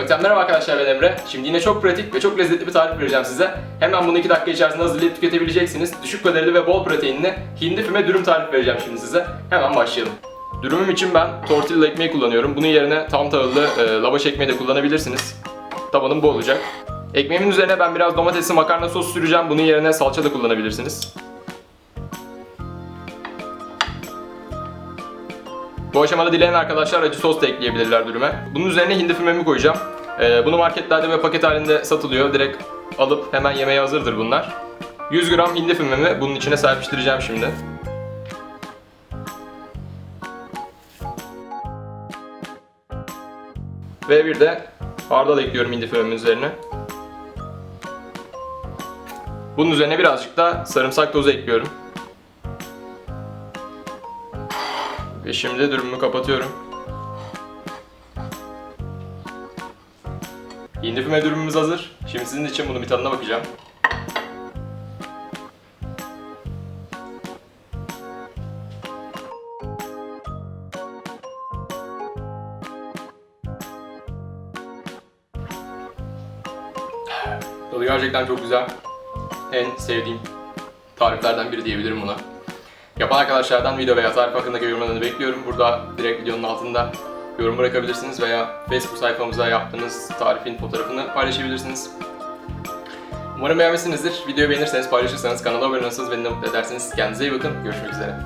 Gökten merhaba arkadaşlar ben Emre. Şimdi yine çok pratik ve çok lezzetli bir tarif vereceğim size. Hemen bunu 2 dakika içerisinde hazırlayıp tüketebileceksiniz. Düşük kalorili ve bol proteinli hindi füme dürüm tarifi vereceğim şimdi size. Hemen başlayalım. Dürümüm için ben tortilla ekmeği kullanıyorum. Bunun yerine tam tahıllı e, lavaş ekmeği de kullanabilirsiniz. Tabanım bu olacak. Ekmeğimin üzerine ben biraz domatesli makarna sosu süreceğim. Bunun yerine salça da kullanabilirsiniz. Bu aşamada dileyen arkadaşlar acı sos da ekleyebilirler dürüme. Bunun üzerine hindi fümemi koyacağım. Ee, bunu marketlerde ve paket halinde satılıyor. Direkt alıp hemen yemeğe hazırdır bunlar. 100 gram hindi fümemi bunun içine serpiştireceğim şimdi. Ve bir de hardal ekliyorum hindi fümemin üzerine. Bunun üzerine birazcık da sarımsak tozu ekliyorum. Ve şimdi dürümümü kapatıyorum. Hindi füme dürümümüz hazır. Şimdi sizin için bunun bir tadına bakacağım. Tadı gerçekten çok güzel. En sevdiğim tariflerden biri diyebilirim buna. Yapan arkadaşlardan video veya tarif hakkındaki yorumlarını bekliyorum. Burada direkt videonun altında yorum bırakabilirsiniz veya Facebook sayfamıza yaptığınız tarifin fotoğrafını paylaşabilirsiniz. Umarım beğenmişsinizdir. Videoyu beğenirseniz, paylaşırsanız, kanala abone olursanız beni de mutlu edersiniz. Kendinize iyi bakın. Görüşmek üzere.